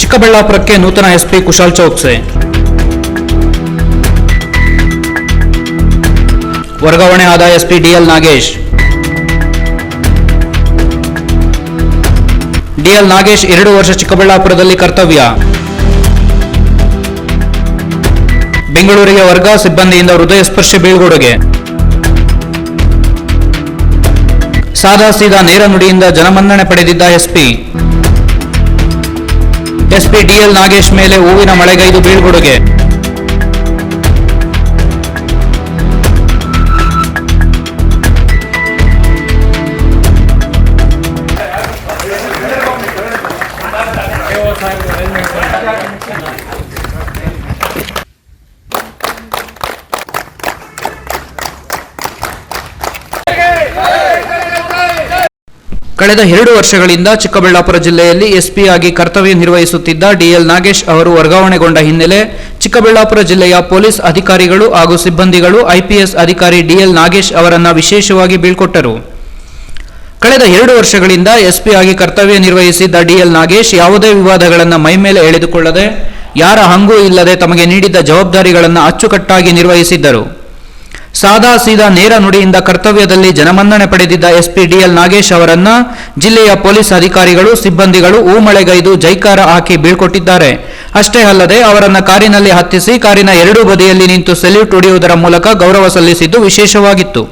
ಚಿಕ್ಕಬಳ್ಳಾಪುರಕ್ಕೆ ನೂತನ ಎಸ್ಪಿ ಕುಶಾಲ್ ಚೌಕ್ಸೆ. ವರ್ಗಾವಣೆ ಆದ SP DL Nagesh. DL Nagesh ಎರಡು ವರ್ಷ ಚಿಕ್ಕಬಳ್ಳಾಪುರದಲ್ಲಿ ಕರ್ತವ್ಯ. ಬೆಂಗಳೂರಿಗೆ ವರ್ಗ ಸಿಬ್ಬಂದಿಯಿಂದ ಹೃದಯ ಸ್ಪರ್ಶಿ ಬೀಳ್ಗೊಡುಗೆ. ಸಾದಾ ಸೀದಾ ನೇರ ನುಡಿಯಿಂದ ಜನಮನ್ನಣೆ ಪಡೆದಿದ್ದ ಎಸ್ಪಿ. ಎಸ್ಪಿ ಡಿಎಲ್ ನಾಗೇಶ್ ಮೇಲೆ ಹೂವಿನ ಮಳೆಗೈದು ಬೀಳ್ಕೊಡುಗೆ. ಕಳೆದ ಎರಡು ವರ್ಷಗಳಿಂದ ಚಿಕ್ಕಬಳ್ಳಾಪುರ ಜಿಲ್ಲೆಯಲ್ಲಿ ಎಸ್ಪಿ ಆಗಿ ಕರ್ತವ್ಯ ನಿರ್ವಹಿಸುತ್ತಿದ್ದ ಡಿಎಲ್ ನಾಗೇಶ್ ಅವರು ವರ್ಗಾವಣೆಗೊಂಡ ಹಿನ್ನೆಲೆ ಚಿಕ್ಕಬಳ್ಳಾಪುರ ಜಿಲ್ಲೆಯ ಪೊಲೀಸ್ ಅಧಿಕಾರಿಗಳು ಹಾಗೂ ಸಿಬ್ಬಂದಿಗಳು ಐಪಿಎಸ್ ಅಧಿಕಾರಿ ಡಿಎಲ್ ನಾಗೇಶ್ ಅವರನ್ನು ವಿಶೇಷವಾಗಿ ಬೀಳ್ಕೊಟ್ಟರು. ಕಳೆದ ಎರಡು ವರ್ಷಗಳಿಂದ ಎಸ್ಪಿ ಆಗಿ ಕರ್ತವ್ಯ ನಿರ್ವಹಿಸಿದ್ದ ಡಿಎಲ್ ನಾಗೇಶ್ ಯಾವುದೇ ವಿವಾದಗಳನ್ನು ಮೈಮೇಲೆ ಎಳೆದುಕೊಳ್ಳದೆ, ಯಾರ ಹಂಗೂ ಇಲ್ಲದೆ ತಮಗೆ ನೀಡಿದ್ದ ಜವಾಬ್ದಾರಿಗಳನ್ನು ಅಚ್ಚುಕಟ್ಟಾಗಿ ನಿರ್ವಹಿಸಿದ್ದರು. ಸಾದಾ ಸೀದಾ ನೇರ ನುಡಿಯಿಂದ ಕರ್ತವ್ಯದಲ್ಲಿ ಜನಮನ್ನಣೆ ಪಡೆದಿದ್ದ ಎಸ್ಪಿ ಡಿಎಲ್ ನಾಗೇಶ್ ಅವರನ್ನ ಜಿಲ್ಲೆಯ ಪೊಲೀಸ್ ಅಧಿಕಾರಿಗಳು, ಸಿಬ್ಬಂದಿಗಳು ಊಮಳೆಗೈದು ಜೈಕಾರ ಹಾಕಿ ಬೀಳ್ಕೊಟ್ಟಿದ್ದಾರೆ. ಅಷ್ಟೇ ಅಲ್ಲದೆ ಅವರನ್ನ ಕಾರಿನಲ್ಲಿ ಹತ್ತಿಸಿ ಕಾರಿನ ಎರಡೂ ಬದಿಯಲ್ಲಿ ನಿಂತು ಸೆಲ್ಯೂಟ್ ಹೊಡೆಯುವುದರ ಮೂಲಕ ಗೌರವ ಸಲ್ಲಿಸಿದ್ದು ವಿಶೇಷವಾಗಿತ್ತು.